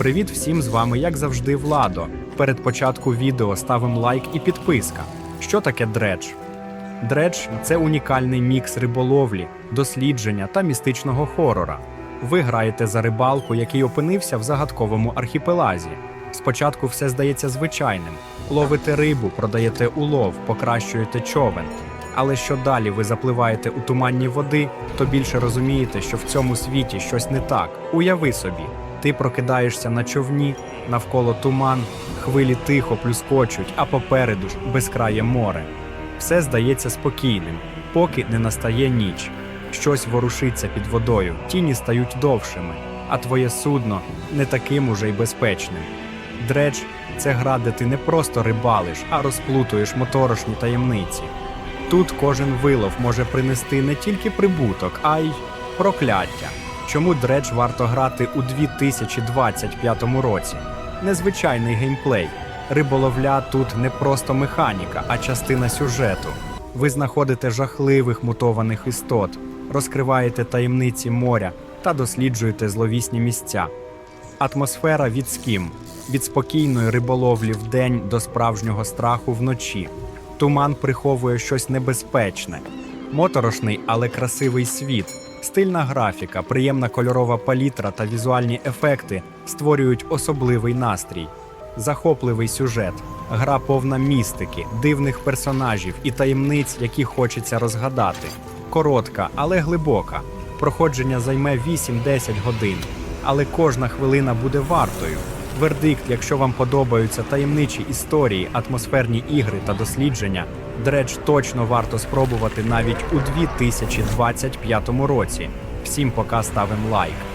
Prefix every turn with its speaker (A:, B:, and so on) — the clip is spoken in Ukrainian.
A: Привіт всім з вами, як завжди, Владо. Перед початку відео ставим лайк і підписка. Що таке дредж? Дредж це унікальний мікс риболовлі, дослідження та містичного хорора. Ви граєте за рибалку, який опинився в загадковому архіпелазі. Спочатку все здається звичайним: ловите рибу, продаєте улов, покращуєте човен. Але що далі ви запливаєте у туманні води, то більше розумієте, що в цьому світі щось не так. Уяви собі, ти прокидаєшся на човні, навколо туман, хвилі тихо плюскочуть, а попереду ж безкрає море. Все здається спокійним, поки не настає ніч. Щось ворушиться під водою, тіні стають довшими, а твоє судно не таким уже й безпечним. Дредж це гра, де ти не просто рибалиш, а розплутуєш моторошні таємниці. Тут кожен вилов може принести не тільки прибуток, а й прокляття. Чому дредж варто грати у 2025 році? Незвичайний геймплей. Риболовля тут не просто механіка, а частина сюжету. Ви знаходите жахливих мутованих істот, розкриваєте таємниці моря та досліджуєте зловісні місця. Атмосфера від скім від спокійної риболовлі вдень до справжнього страху вночі. Туман приховує щось небезпечне, моторошний, але красивий світ. Стильна графіка, приємна кольорова палітра та візуальні ефекти створюють особливий настрій. Захопливий сюжет, гра повна містики, дивних персонажів і таємниць, які хочеться розгадати. Коротка, але глибока. Проходження займе 8-10 годин, але кожна хвилина буде вартою. Вердикт, якщо вам подобаються таємничі історії, атмосферні ігри та дослідження, Дредж точно варто спробувати навіть у 2025 році. Всім пока ставимо лайк.